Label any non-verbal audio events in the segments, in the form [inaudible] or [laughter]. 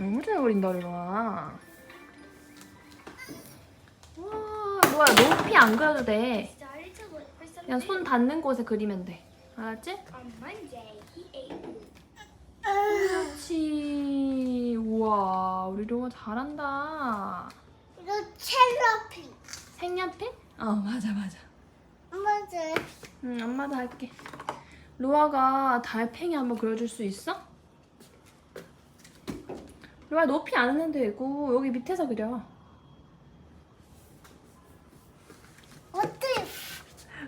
너무 잘 그린다, 루아. 와, 루아 높이 안 그려도 돼. 그냥 손 닿는 곳에 그리면 돼. 알았지? 그렇지. 우와, 우리 루아 잘한다. 이거 첼로피. 색연필? 어, 맞아, 맞아. 맞아. 응, 엄마도 할게. 루아가 달팽이 한번 그려줄 수 있어? 루아 높이 안 해도 되고 여기 밑에서 그려. 어때?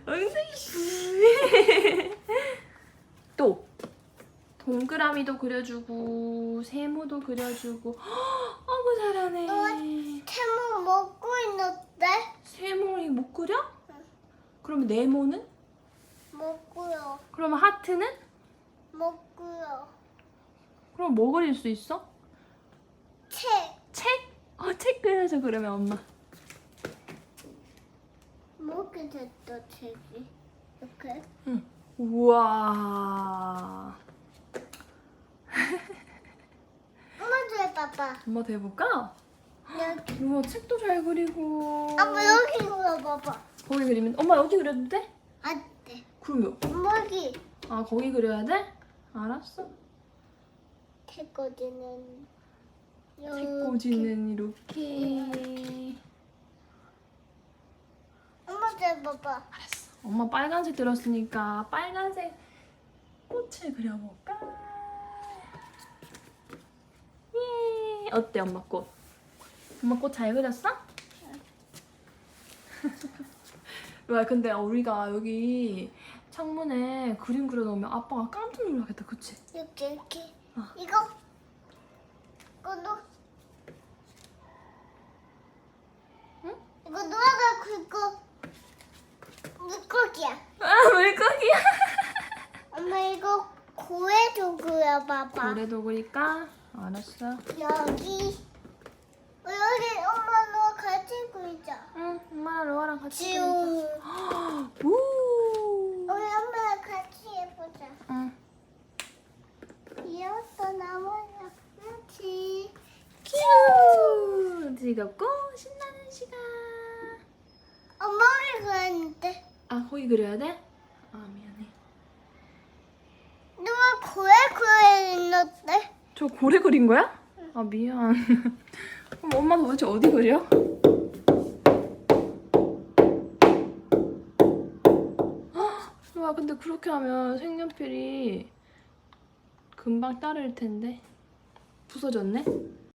엉덩이. [laughs] 또 동그라미도 그려주고 세모도 그려주고. 헉, [gasps] 어머 잘하네. 태무 먹고 있는데? 세모이 못 그려? 그러면 네모는? 먹고요. 그러면 하트는? 먹고요. 그럼 뭐 그릴 수 있어? 그려줘 그러면 엄마. 먹게 됐다 책이. 이렇게. 우와. 엄마도 해봐봐. 엄마도 해볼까? 여기. 우와 책도 잘 그리고. 아빠 여기 그려봐봐. 거기 그리면 엄마 여기 그려도 돼? 안 돼. 그러면 여기. 아 거기 그려야 돼? 알았어. 책꽂이는 책꽂이는 이렇게. 엄마도 해봐봐. 알았어. 엄마 빨간색 들었으니까 빨간색 꽃을 그려볼까? 예. 어때 엄마 꽃? 엄마 꽃 잘 그렸어? [laughs] 와 근데 우리가 여기 창문에 그림 그려놓으면 아빠가 깜짝 놀라겠다 그치? 이렇게 이렇게. 어. 이거. 이거도. 응? 이거 누아가 긁고 물고기야. 아 물고기야 [laughs] 엄마 이거 고에도 그려봐봐. 노래도 그릴까? 알았어 여기. 어, 여기 엄마 너 같이 그리자. 응 엄마랑 로아랑 같이 지우. 그리자 우 우리 엄마랑 같이 해보자. 응. 이것도 나무야. 그렇지. 큐 즐겁고 신나는 시간 엄마가 그렸는데 아 거기 그려야 돼? 아 미안해 누가 고에 그렸는데? 저 고래 그린 거야? 아 미안 [laughs] 그럼 엄마 도대체 어디 그려? 와 근데 그렇게 하면 색연필이 금방 따를 텐데 부서졌네?